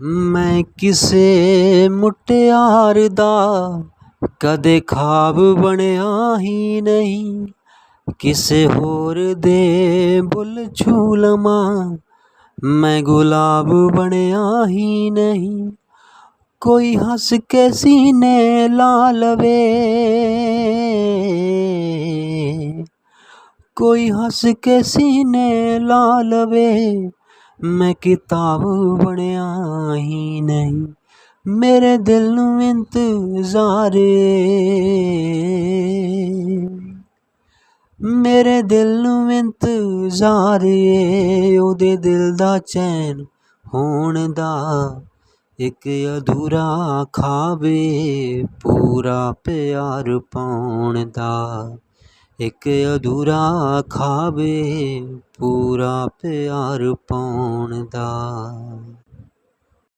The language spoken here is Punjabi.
ਮੈਂ ਕਿਸੇ ਮੁਟਿਆਰ ਦਾ ਕਦੇ ਖਾਬ ਬਣਿਆ ਹੀ ਨਹੀਂ ਕਿਸੇ ਹੋਰ ਦੇ ਬੁੱਲ ਛੂ ਲਵਾਂ ਮੈਂ ਗੁਲਾਬ ਬਣਿਆ ਹੀ ਨਹੀਂ ਕੋਈ ਹੱਸ ਕੇ ਸੀਨੇ ਲਾ ਲਵੇ ਕੋਈ ਹੱਸ ਕੇ ਸੀਨੇ ਲਾ ਲਵੇ ਮੈਂ ਕਿਤਾਬ ਬਣਿਆ ਹੀ ਨਹੀਂ। ਮੇਰੇ ਦਿਲ ਨੂੰ ਇੰਤਜ਼ਾਰ। ਏ ਮੇਰੇ ਦਿਲ ਨੂੰ ਇੰਤਜ਼ਾਰ ਏ ਉਹਦੇ ਦਿਲ ਦਾ ਚੈਨ ਹੋਣ ਦਾ ਇੱਕ ਅਧੂਰਾ ਖਾਵੇ, ਪੂਰਾ ਪਿਆਰ ਪਾਉਣ ਦਾ। ਇੱਕ ਅਧੂਰਾ ਖਾਵੇ ਪੂਰਾ ਪਿਆਰ ਪਾਉਣ ਦਾ।